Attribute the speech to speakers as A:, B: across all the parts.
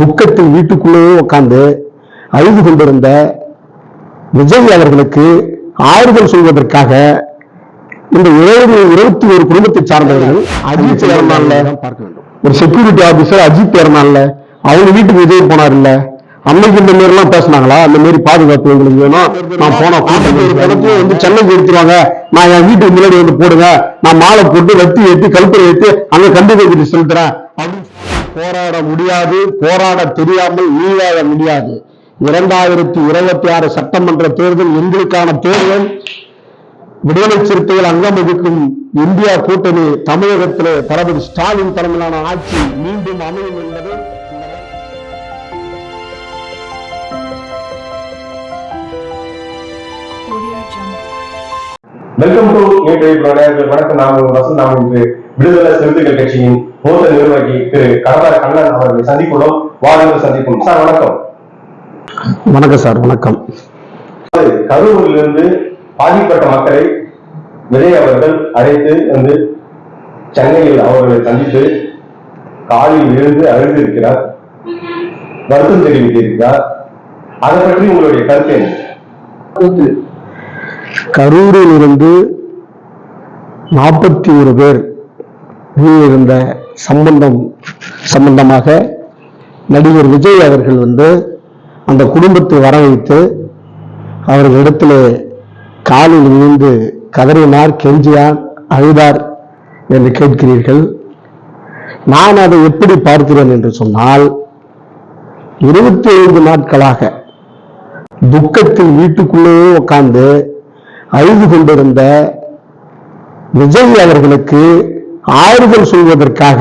A: துக்கத்தில் வீட்டுக்குள்ளேயே உட்கார்ந்து அழுது கொண்டிருந்த விஜய் அவர்களுக்கு ஆறுதல் சொல்வதற்காக இந்த இருபது இருபத்தி ஒரு குடும்பத்தை சார்ந்தவர்கள் அஜித் பார்க்க வேண்டும். ஒரு செக்யூரிட்டி ஆபீசர் அஜித் இறந்தான்ல அவங்க வீட்டுக்கு விஜய் போனார் இல்ல அன்னைக்கு இந்த மாதிரி எல்லாம் பேசினாங்களா? அந்த மாதிரி பாதுகாப்பு எங்களுக்கு வேணும். நான் போனா படத்தையும் வந்து சென்னைக்கு எடுத்துருவாங்க. நான் என் வீட்டுக்கு முன்னாடி வந்து போடுங்க நான் மாலை போட்டு வெட்டி வெட்டி கல்பனை வெட்டி அங்க கண்டிப்பா செலுத்துறேன். அப்படின்னு போராட முடியாது போராட தெரியாமல் நீவாழ முடியாது. இரண்டாயிரத்தி இருபத்தி ஆறு சட்டமன்ற தேர்தல் எங்களுக்கான தேர்தல். விடுதலை சிறுத்தைகள் அங்கம் வகிக்கும் இந்தியா கூட்டணி தமிழகத்திலே தளபதி ஸ்டாலின் தலைமையிலான ஆட்சி மீண்டும் அமையும் என்பது.
B: வெல்கம் டு நேயர்கள் வணக்கம். நான் உங்கள் வசந்த். நாம் இன்று விடுதலை சிறுத்தைகள் கட்சியின் மூத்த நிர்வாகி திரு கடலா கண்ணன் அவர்களை சந்திக்கிறோம் வாருங்கள் சந்திப்போம். சார் வணக்கம்.
A: வணக்கம் சார் வணக்கம்.
B: கரூரிலிருந்து பாதிக்கப்பட்ட மக்களை விஜய் அவர்கள் அழைத்து வந்து சென்னையில் அவர்களை சந்தித்து காலில் விழுந்து அழுந்திருக்கிறார் வருத்தம் தெரிவித்திருக்கிறார். அதை பற்றி உங்களுடைய கருத்து என்ன?
A: கரூரில் இருந்து நாற்பத்தி ஒரு பேர் இருந்த சம்பந்தம் சம்பந்தமாக நடிகர் விஜய் அவர்கள் வந்து அந்த குடும்பத்தை வர வைத்து இடத்துல காலில் விழுந்து கதறினார் கெஞ்சியார் அழுதார் என்று கேட்கிறீர்கள். நான் அதை எப்படி பார்க்கிறேன் என்று சொன்னால் இருபத்தி ஐந்து நாட்களாக துக்கத்தில் வீட்டுக்குள்ளேயே உட்கார்ந்து அழுது கொண்டிருந்த விஜய் அவர்களுக்கு ஆறுதல் சொல்வதற்காக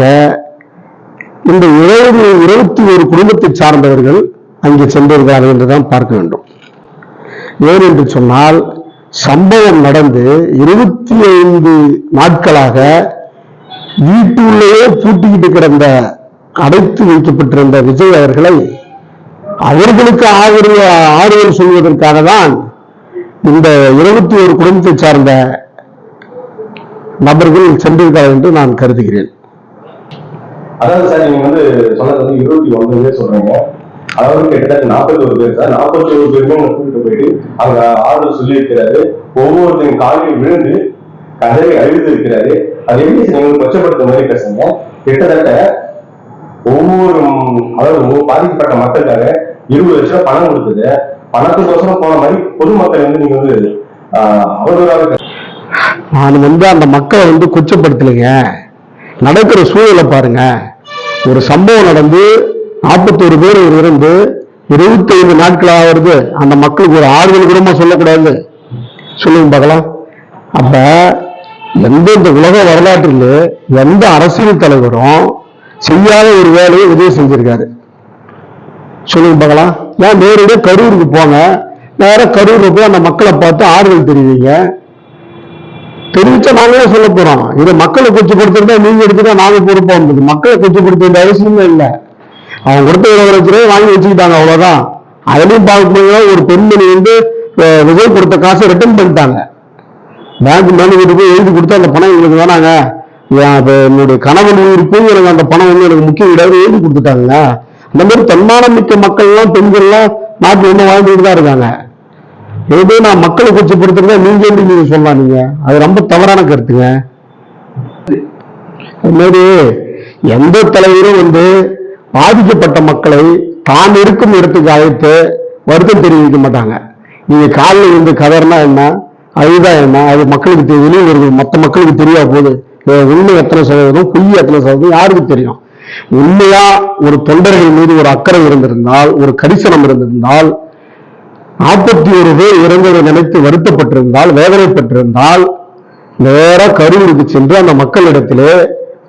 A: இந்த இருபது இருபத்தி ஒரு குடும்பத்தை சார்ந்தவர்கள் அங்கே சென்றிருக்கிறார்கள் என்றுதான் பார்க்க வேண்டும். ஏன் என்று சொன்னால் சம்பவம் நடந்து இருபத்தி ஐந்து நாட்களாக வீட்டுள்ளேயே பூட்டிக்கிட்டு கிடந்த அடைத்து வைக்கப்பட்டிருந்த விஜய் அவர்களை அவர்களுக்கு ஆதரவு ஆறுதல் சொல்வதற்காக தான் இந்த இருபத்தி ஒரு குடும்பத்தை சார்ந்த நபர்கள் சென்றிருக்கிறார் என்று நான் கருதுகிறேன்.
B: அதாவது சார் நீங்க வந்து சொன்னது வந்து இருபத்தி ஒன்பது பேர் சொல்றீங்க. அதாவது கிட்டத்தட்ட நாற்பத்தி ஒரு பேர் சார். நாற்பத்தி ஒரு பேருமே கூட்டிட்டு போயிட்டு அங்க ஆர்டர் சொல்லி இருக்கிறாரு ஒவ்வொருத்தரும் காலையில் விழுந்து கதறி அழுது இருக்கிறாரு. அது எப்படி சார் நீங்க கொச்சப்படுத்த மாதிரி பேசுங்க கிட்டத்தட்ட ஒவ்வொரு அதாவது ஒவ்வொரு பாதிக்கப்பட்ட மக்களுக்காக இருபது லட்சம் பணம் கொடுத்தது. பணத்துக்கோசரம் போன மாதிரி பொதுமக்கள் வந்து நீங்க வந்து ஆஹ், அவதூறாக
A: நான் வந்து அந்த மக்களை வந்து கொச்சப்படுத்தலைங்க நடக்கிற சூழலை பாருங்க. ஒரு சம்பவம் நடந்து நாற்பத்தோரு பேர் இருந்து இருபத்தைந்து நாட்கள் ஆகிறது. அந்த மக்களுக்கு ஒரு ஆறுதல் கூடமா சொல்லக்கூடாது. சொல்லுங்க பார்க்கலாம். அப்ப எந்த இந்த உலக வரலாற்றில் எந்த அரசியல் தலைவரும் செய்யாத ஒரு வேலையை உதவி செஞ்சிருக்காரு. சொல்லுங்க பார்க்கலாம். ஏன் நேரடியாக கரூருக்கு போங்க. நேரம் கரூரில் போய் அந்த மக்களை பார்த்து ஆறுதல் தெரிவிங்க. தெரிவிச்சா நாங்களே சொல்ல போறோம் இதை மக்களை கொச்சப்படுத்திருந்தா நீங்க எடுத்துட்டா நாங்க பொறுப்பா இருந்தது மக்களை கொச்சப்படுத்த வேண்டிய அவசியமே இல்லை. அவங்க கொடுத்த இருபது லட்ச ரூபாய் வாங்கி வச்சுக்கிட்டாங்க அவ்வளவுதான். அதுலயும் பார்க்கும்போது ஒரு பெண்மணி வந்து விஜய் கொடுத்த காசை ரிட்டர்ன் பண்ணிட்டாங்க. பேங்க் மேனேஜர் போய் எழுதி கொடுத்தா அந்த பணம் எங்களுக்கு வேணாங்க என்னுடைய கணவன் உயிருக்கு எனக்கு அந்த பணம் வந்து எனக்கு முக்கிய இடம் எழுதி கொடுத்துட்டாங்க. அந்த மாதிரி தன்மானம் மிக்க மக்கள்லாம் பெண்கள்லாம் நாட்டில் இன்னும் வாழ்ந்துட்டு தான் இருக்காங்க. ஏதோ நான் மக்களை கொச்சப்படுத்துறத நீங்க எப்படி நீங்க சொல்லலாம் நீங்க அது ரொம்ப தவறான கருத்துங்க. அது மாதிரி எந்த தலைவரும் வந்து பாதிக்கப்பட்ட மக்களை தான் இருக்கும் இடத்துக்கு அழைத்து வருத்தம் தெரிவிக்க மாட்டாங்க. நீங்க காலில் இருந்து கதர்னா என்ன? அதுதான் என்ன? அது மக்களுக்கு தெரியும் வருது. மற்ற மக்களுக்கு தெரியா போகுது. உண்மை எத்தனை சதவீதம்? பொய் எத்தனை சதவீதம்? யாருக்கு தெரியும்? உண்மையா ஒரு தொண்டர்கள் மீது ஒரு அக்கறை இருந்திருந்தால் ஒரு கரிசனம் இருந்திருந்தால் நாற்பத்தி ஒரு பேர் இறந்ததை நினைத்து வருத்தப்பட்டிருந்தால் வேதனைப்பட்டிருந்தால் நேரா கரூருக்கு சென்று அந்த மக்களிடத்திலே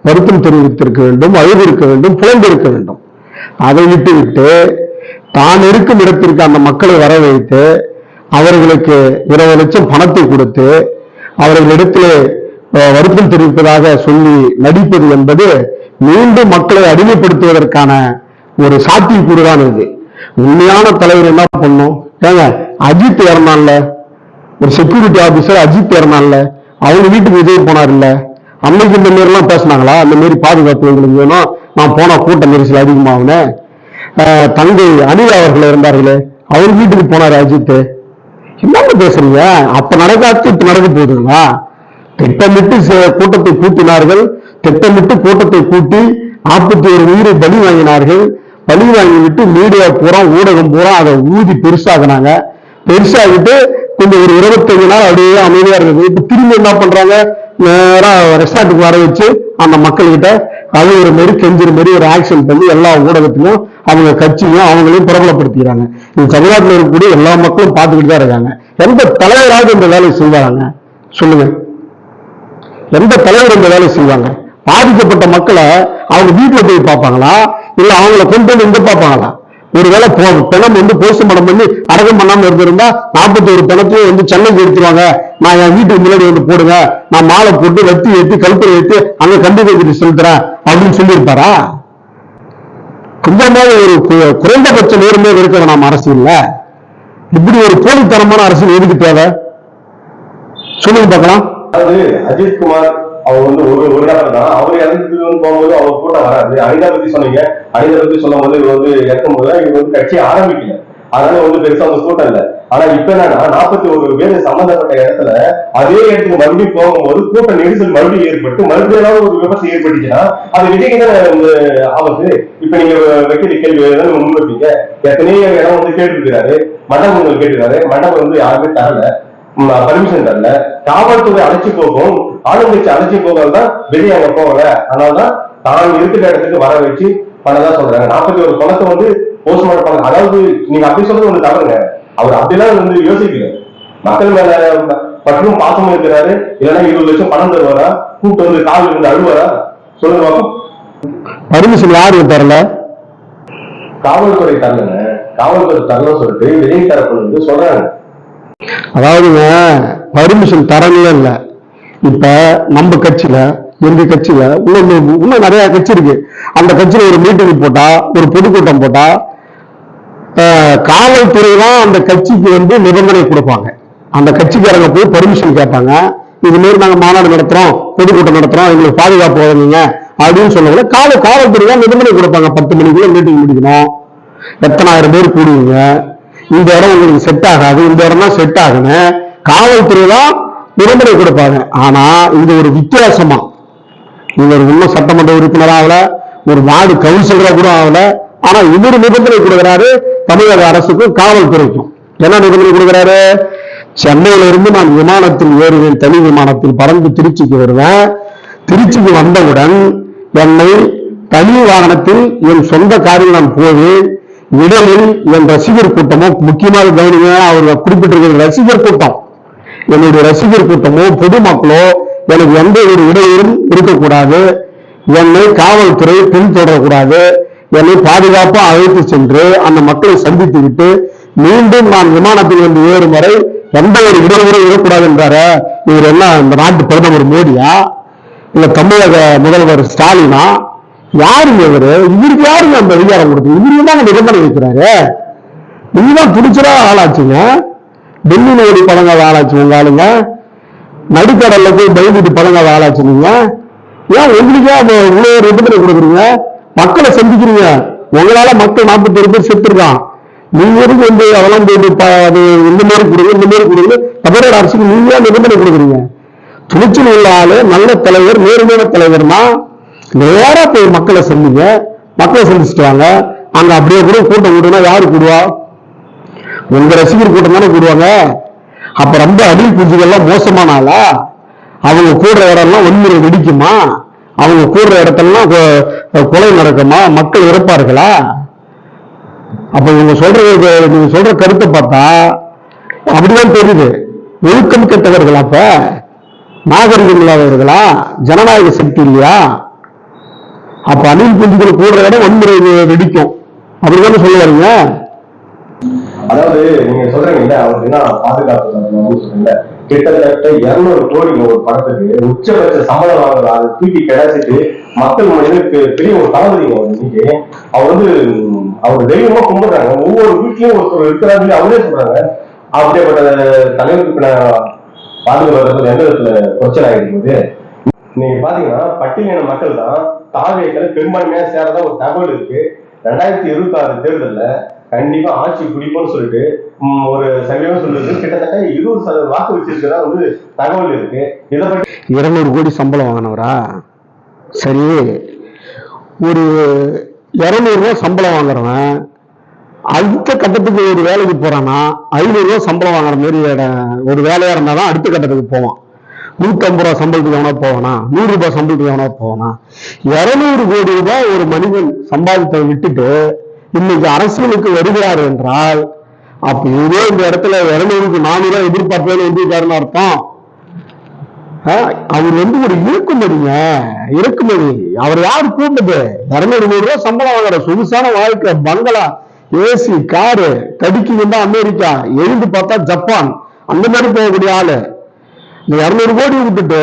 A: வருத்தம் தெரிவித்திருக்க வேண்டும் அழுதிருக்க வேண்டும் புலம்பிருக்க வேண்டும். அதை விட்டுவிட்டு தான் இருக்கும் இடத்திற்கு அந்த மக்களை வர வைத்து அவர்களுக்கு இருபது லட்சம் பணத்தை கொடுத்து அவர்களிடத்திலே வருத்தம் தெரிவிப்பதாக சொல்லி நடிப்பது என்பது மீண்டும் மக்களை அடிமைப்படுத்துவதற்கான ஒரு சாத்தியக்கூறுதான் இது. உண்மையான தலைவர் என்ன பண்ணும்? ஏங்க அஜித் இறந்தான்ல ஒரு செக்யூரிட்டி ஆபீசர் அஜித் இறந்தான்ல அவங்க வீட்டுக்கு விஜய் போனார் இல்ல அன்னைக்கு இந்த மாதிரி எல்லாம் பேசினாங்களா? அந்த மாதிரி பாதுகாப்பு எங்களுக்கு வேணும் நான் போனா கூட்ட நெரிசல் அதிகமாகனே தங்கை அனில் அவர்கள் இருந்தார்களே அவர் வீட்டுக்கு போனார் அஜித். என்னங்க பேசுறீங்க? அப்ப நடக்காது இப்ப நடக்க போகுதுங்களா? திட்டமிட்டு கூட்டத்தை கூட்டினார்கள். திட்டமிட்டு கூட்டத்தை கூட்டி நாற்பத்தி ஒரு உயிரை பலி வாங்கினார்கள். பழி வாங்கிவிட்டு மீடியா பூரா ஊடகம் பூரா அதை ஊதி பெருசாகினாங்க பெருசாகிட்டு கொஞ்சம் ஒரு இருபத்தஞ்சு நாள் அப்படியே அமைதியா இருக்குது இப்ப திரும்பி என்ன பண்றாங்க? நேரா ரெஸ்டாரண்ட்டுக்கு வர வச்சு அந்த மக்கள்கிட்ட அது ஒரு மாரி கெஞ்சுற மாரி ஒரு ஆக்ஷன் பண்ணி எல்லா ஊடகத்திலும் அவங்க கட்சியும் அவங்களையும் பிரபலப்படுத்திக்கிறாங்க. இந்த தமிழ்நாட்டில் இருக்கக்கூடிய எல்லா மக்களும் பார்த்துக்கிட்டு தான் இருக்காங்க. எந்த தலைவராக இந்த வேலையை செய்வாங்க சொல்லுங்க. எந்த தலைவர் இந்த வேலையை செய்வாங்க? பாதிக்கப்பட்ட மக்களை அவங்க வீட்டில் போய் பார்ப்பாங்களா? இல்ல அவங்கள கொண்டு வந்து இங்க பார்ப்பாங்களா? ஒருவேளை போ- பிணம் வந்து போஸ்ட்மார்ட்டம் பண்ணி அடக்கம் பண்ணாம இருந்திருந்தா நாற்பத்தி ஒரு பிணத்தையும் வந்து சென்னைக்கு எடுத்துருவாங்க நான் என் வீட்டுக்கு முன்னாடி வந்து போடுங்க. நான் மாலை போட்டு வெட்டி ஏற்றி கழுத்துல ஏற்றி அங்க கண்டிப்பா செலுத்துறேன் அப்படின்னு சொல்லியிருப்பாரா? கொஞ்சமாவது ஒரு குறைந்தபட்ச நேர்மையாக இருக்கிற நாம் அரசியல்ல. இப்படி ஒரு போலித்தனமான அரசியல் எதுக்கு தேவை? சொல்லுங்க பார்க்கலாம்.
B: அஜித்குமார் அவர் வந்து ஒரு ஒரு நபர் தான். அவர் இறந்துட்டு போகும்போது அவர் கூட்டம் வராது. அனிதா பத்தி சொன்னீங்க. அனிதா பத்தி சொல்லும் போது இவர் வந்து இறக்கும் போது இவர் வந்து கட்சி ஆரம்பிக்கல. அதனால வந்து பெருசா வந்து கூட்டம் இல்லை ஆனா இப்ப என்னன்னா நாற்பத்தி ஒரு பேர் சம்பந்தப்பட்ட இடத்துல அதே இடத்துக்கு மறுபடியும் போகும்போது கூட்ட நெரிசல் மறுபடியும் ஏற்பட்டு மறுபடியும் ஏதாவது ஒரு விபத்து ஏற்பட்டுச்சுன்னா அது விஜய்க்கு தான் வந்து ஆபத்து. இப்ப நீங்க வைக்கிற கேள்வி எதாவது முன் வைப்பீங்க. எத்தனையோ இடம் வந்து கேட்டுருக்கிறாரு. மண்டபங்கள் கேட்டுக்கிறாரு மண்டபம் வந்து யாருமே தரல. பர்மிஷன் தரல. காவல்துறை அழைச்சி போகும். ஆளுங்கட்சி அழைச்சி போகிறது தான் வெளியே அங்க போகல. அதனாலதான் தான் இருக்கிற இடத்துக்கு வர வச்சு பண்ணதான் சொல்றாங்க. நாற்பத்தி ஒரு பணத்தை வந்து போஸ்ட்மார்ட்டம் பண்ண அதாவது நீங்க அப்படி சொல்றது வந்து தவறுங்க. அவர் அப்படிலாம் வந்து யோசிக்கல. மக்கள் மேல பற்றும் பாசமும் இருக்கிறாரு. இல்லைன்னா இருபது லட்சம் பணம் தருவாரா? கூப்பிட்டு வந்து கால் இருந்து அழுவாரா? சொல்லுங்க பாப்போம்.
A: பர்மிஷன் யாருக்கு தரல?
B: காவல்துறை தரலங்க. காவல்துறை தரலன்னு சொல்லிட்டு விஜய் தரப்புல இருந்து சொல்றாங்க.
A: அதாவதுங்க பர்மிஷன் தரங்களே இல்லை. இப்ப நம்ம கட்சியில எங்க கட்சியில இன்னும் இன்னும் நிறைய கட்சி இருக்கு. அந்த கட்சியில ஒரு மீட்டிங் போட்டா ஒரு பொதுக்கூட்டம் போட்டா காவல்துறை தான் அந்த கட்சிக்கு வந்து நிபந்தனை கொடுப்பாங்க. அந்த கட்சிக்காரங்க போய் பர்மிஷன் கேட்பாங்க. இது மாரி நாங்க மாநாடு நடத்துறோம் பொதுக்கூட்டம் நடத்துறோம் எங்களுக்கு பாதுகாப்பு வழங்குங்க அப்படின்னு சொல்லல காவல் காவல்துறை தான் நிபந்தனை கொடுப்பாங்க. பத்து மணிக்குள்ள மீட்டிங் முடிக்கணும். எத்தனாயிரம் பேர் கூடுவீங்க? இந்த இடம் உங்களுக்கு செட் ஆகாது. இந்த இடம் தான் செட் ஆகணும் காவல்துறை தான் நிபந்தனை கொடுப்பாங்க. ஆனா இது ஒரு வித்தியாசமா. இவர் இன்னும் சட்டமன்ற உறுப்பினர் ஆகல. ஒரு வார்டு கவுன்சிலரா கூட ஆகல. ஆனா இவர் நிபந்தனை கொடுக்கிறாரு தமிழக அரசுக்கும் காவல்துறைக்கும். என்ன நிபந்தனை கொடுக்கிறாரு? சென்னையில இருந்து நான் விமானத்தில் ஏறுவேன் தனி விமானத்தில் பறந்து திருச்சிக்கு வருவேன். திருச்சிக்கு வந்தவுடன் என்னை தனி வாகனத்தில் என் சொந்த காரில் நான் போவேன். இடையில் என் ரசிகர் கூட்டமோ முக்கியமாக கவனிங்க அவர் குறிப்பிட்டிருக்கிற ரசிகர் கூட்டம். என்னுடைய ரசிகர் கூட்டமோ பொதுமக்களோ எனக்கு எந்த ஒரு இடையூறும் இருக்கக்கூடாது. என்னை காவல்துறை பின்தொடரக்கூடாது. என்னை பாதுகாப்பாக அழைத்து சென்று அந்த மக்களை சந்தித்து விட்டு மீண்டும் நான் விமானத்தில் வந்து ஏறும் வரை எந்த ஒரு இடையூறும் இருக்கக்கூடாது என்றார? இவர் என்ன இந்த நாட்டு பிரதமர் மோடியா? இல்ல தமிழக முதல்வர் ஸ்டாலினா? யாருங்க இவரு? இவருக்கு யாருங்க அந்த அதிகாரம் கொடுத்து இவருக்கு தான் நிபந்தனை வைக்கிறாரு நீங்க தான் துடிச்சரா ஆளாச்சுங்க. டெல்லி நோடி படங்கள் ஆளாச்சு உங்க ஆளுங்க. நடுக்கடல்ல போய் பயந்துட்டு பழங்காத ஆளாச்சு நீங்க ஏன் உங்களுக்கே அந்த இவ்வளவு நிபந்தனை கொடுக்குறீங்க? மக்களை சந்திக்கிறீங்க. உங்களால மக்கள் நாற்பத்தி பேர் செத்துருக்கான். நீங்க எதுக்கு வந்து அதெல்லாம் போயிட்டு அது இந்த மாதிரி கொடுங்க இந்த மாதிரி கொடுங்க தமிழக அரசுக்கு நீங்க நிபந்தனை கொடுக்குறீங்க. துணிச்சல் உள்ள ஆளு நல்ல தலைவர் நேர்மையான தலைவர்னா நேரா போய் மக்களை சந்திங்க. மக்களை சந்திச்சுட்டு வாங்க அங்க அப்படியே கூட கூட்டம் கூட்டுனா யாரு கூடுவா? உங்க ரசிகர் கூட்டம் தானே கூடுவாங்க. அப்ப ரொம்ப அடில் பூஜைகள்லாம் மோசமான ஆளா? அவங்க கூடுற இடம்லாம் வன்முறை வெடிக்குமா? அவங்க கூடுற இடத்தெல்லாம் கொலை நடக்குமா? மக்கள் இறப்பார்களா அப்ப இவங்க சொல்றது நீங்க சொல்ற கருத்தை பார்த்தா அப்படிதான் தெரியுது. ஒழுக்கம் கெட்டவர்கள் அப்ப? நாகரிகம் இல்லாதவர்களா ஜனநாயக சக்தி இல்லையா? அப்ப அணில் குஞ்சுகள் கூடுற இடம் வன்முறை வெடிக்கும். அப்படிதானே சொல்ல வரீங்க
B: அதாவது நீங்க சொல்றீங்கல்ல அவருக்கு என்ன பாதுகாப்பு தரணும்னு கிட்டத்தட்ட இருநூறு கோடி ஒரு படத்துக்கு உச்சபட்ச சம்பளம் வாங்குற அதை தூக்கி கிடைச்சிட்டு மக்கள் மனிதனுக்கு பெரிய ஒரு தளபதிங்க அவர் இன்னைக்கு. அவர் வந்து அவர் தெய்வமா கும்பிடுறாங்க. ஒவ்வொரு வீட்லயும் ஒருத்தர் இருக்கிறாரு அவரே சொல்றாங்க. அப்படிப்பட்ட தலைவருக்கு நான் பாதுகாப்பு எந்த விதத்துல பிரச்சனை ஆகிருக்குது நீங்க பாத்தீங்கன்னா பட்டியலின மக்கள் தான் தாவேக்கள் பெரும்பான்மையா சேரதா ஒரு தகவல் இருக்கு. ரெண்டாயிரத்தி இருபத்தி ஆறு தேர்தலில் கண்டிப்பா ஆட்சி பிடிப்போம்னு சொல்லிட்டு ஒரு சதவீதம் சொல்லுது கிட்டத்தட்ட இருபது சதவீத வாக்கு வச்சிருக்கிறதா வந்து தகவல் இருக்கு. இதை பற்றி
A: இருநூறு கோடி சம்பளம் வாங்கினவரா? சரி. ஒரு இரநூறுவா சம்பளம் வாங்குறவன் அடுத்த கட்டத்துக்கு ஒரு வேலைக்கு போறான்னா ஐநூறுரூவா சம்பளம் வாங்குற மாதிரி ஒரு வேலையா இருந்தாதான் அடுத்த கட்டத்துக்கு போவான். நூத்தம்பது ரூபா சம்பளத்துக்கு எவனா போவானா? நூறு ரூபாய் சம்பளத்துக்கு எவனா போவானா? இருநூறு கோடி ரூபாய் ஒரு மனிதன் சம்பாதத்தை விட்டுட்டு இன்னைக்கு அரசியலுக்கு வருகிறார் என்றால் அப்ப இதே இந்த இடத்துல இருநூறுக்கு நானூறு ரூபாய் எதிர்பார்ப்பேன்னு வந்திருக்காருன்னு அர்த்தம். அவர் வந்து ஒரு இறக்குமதிங்க இறக்குமதி. அவர் யார் கூப்பிட்டது? இருநூறு நூறு ரூபாய் சம்பளம் வாங்குற சொகுசான வாழ்க்கை பங்களா ஏசி காரு தடுக்கி வந்தா அமெரிக்கா எழுந்து பார்த்தா ஜப்பான் அந்த மாதிரி போகக்கூடிய ஆளு. இந்த இருநூறு கோடி விட்டுட்டு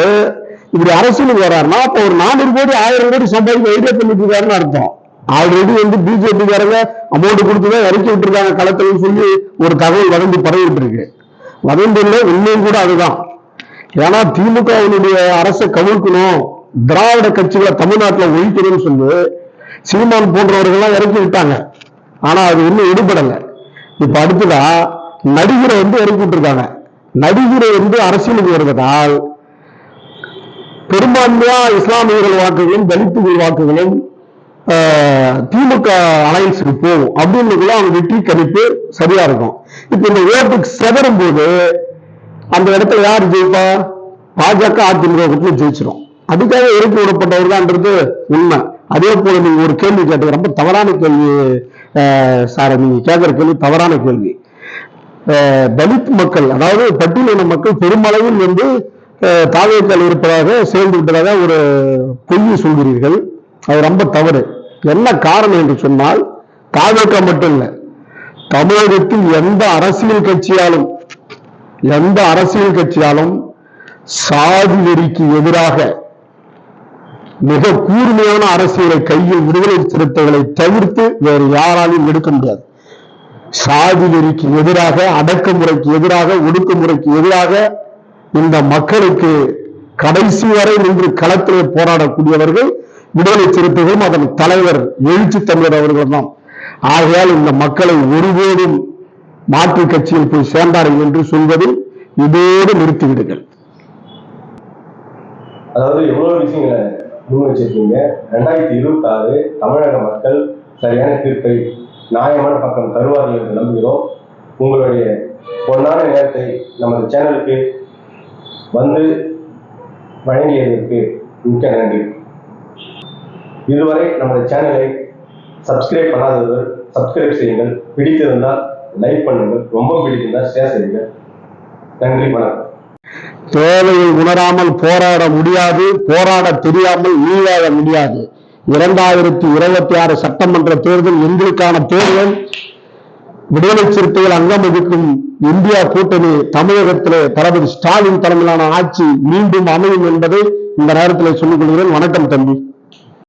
A: இப்படி அரசியலுக்கு வர்றாருன்னா அப்ப ஒரு நானூறு கோடி ஆயிரம் கோடி சம்பாதிக்க ஐடியா பண்ணிட்டு இருக்காருன்னு அர்த்தம். ஆல்ரெடி வந்து பிஜேபி காரங்க அமௌண்ட் கொடுத்துதான் இறக்கி விட்டுருக்காங்க களத்தில் சொல்லி ஒரு தகவல் வதந்தி பரவிட்டு இருக்கு. வதந்தி இல்லை உண்மையும் கூட அதுதான். ஏன்னா திமுகவினுடைய அரசை கவிழ்க்கணும் திராவிட கட்சிகளை தமிழ்நாட்டில் ஒழிக்கணும்னு சொல்லி சீமான் போன்றவர்கள்லாம் இறக்கி விட்டாங்க. ஆனா அது இன்னும் ஈடுபடல இப்ப அடுத்ததா நடிகரை வந்து இறக்கி விட்டுருக்காங்க. நடிகரை வந்து அரசியலுக்கு வருவதால் பெரும்பான்மையா இஸ்லாமியர்கள் வாக்குகளும் தலித்துகள் வாக்குகளும் திமுக அலையன்ஸுக்கு போகும். அப்படின்னு அவங்க வெற்றி கணிப்பு சரியா இருக்கும். இப்ப இந்த ஓட்டுக்கு செதறும் போது அந்த இடத்துல யார் ஜெயிப்பா? பாஜக அதிமுக ஜெயிச்சிடும் அதுக்காக இறக்கி விடப்பட்டவர் தான்ன்றது உண்மை. அதே போல நீங்க ஒரு கேள்வி கேட்டது ரொம்ப தவறான கேள்வி சார். நீங்க கேட்கிற கேள்வி தவறான கேள்வி. தலித் மக்கள் அதாவது பட்டியலின மக்கள் பெருமளவில் வந்து தாவேக்கால் இருப்பதாக சேர்ந்து விட்டதாக ஒரு பொய்யை சொல்கிறீர்கள். அது ரொம்ப தவறு. என்ன காரணம் என்று சொன்னால் தாவேக்கா மட்டும் இல்லை. தமிழகத்தில் எந்த அரசியல் கட்சியாலும் எந்த அரசியல் கட்சியாலும் சாதி வெறிக்கு எதிராக மிக கூர்மையான அரசியலை கையில் விடுதலை சிறுத்தைகளை தவிர்த்து வேறு யாராலையும் எடுக்க முடியாது. சாதி வெறிக்கு எதிராக அடக்குமுறைக்கு எதிராக ஒடுக்குமுறைக்கு எதிராக இந்த மக்களுக்கு கடைசி வரை நின்று களத்திலே போராடக்கூடியவர்கள் விடுதலை சிறுத்தைகளும் அதன் தலைவர் எழுச்சி தமிழர் அவர்கள் தான். ஆகையால் இந்த மக்களை ஒருபோதும் மாற்று கட்சியில் போய் சேர்ந்தார்கள் என்று சொல்வதை இதோடு நிறுத்திவிடுங்கள்.
B: அதாவது எவ்வளவு விஷயங்களை முன் வச்சிருக்கீங்க ரெண்டாயிரத்தி இருபத்தி ஆறு தமிழக மக்கள் சரியான தீர்ப்பை நியாயமான பக்கம் தருவார்கள் என்று நம்புகிறோம். உங்களுடைய பொன்னான நேரத்தை நமது சேனலுக்கு வந்து வழங்கியதற்கு மிக்க நன்றி. இதுவரை நமது சேனலை சப்ஸ்கிரைப் பண்ணாதவர்கள் சப்ஸ்கிரைப் செய்யுங்கள். பிடித்திருந்தால் லைக் பண்ணுங்கள். ரொம்ப பிடித்திருந்தால் ஷேர் செய்யுங்கள். நன்றி வணக்கம்.
A: தேவையை உணராமல் போராட முடியாது. போராட தெரியாமல் நீராட முடியாது. இரண்டாயிரத்தி இருபத்தி ஆறு சட்டமன்ற தேர்தல் எங்களுக்கான தேர்தல். விடுதலை சிறுத்தைகள் அங்கம் வகிக்கும் இந்தியா கூட்டணி தமிழகத்திலே தளபதி ஸ்டாலின் தலைமையிலான ஆட்சி மீண்டும் அமையும் என்பதை இந்த நேரத்தில் சொல்லிக் கொள்கிறேன். வணக்கம் தம்பி.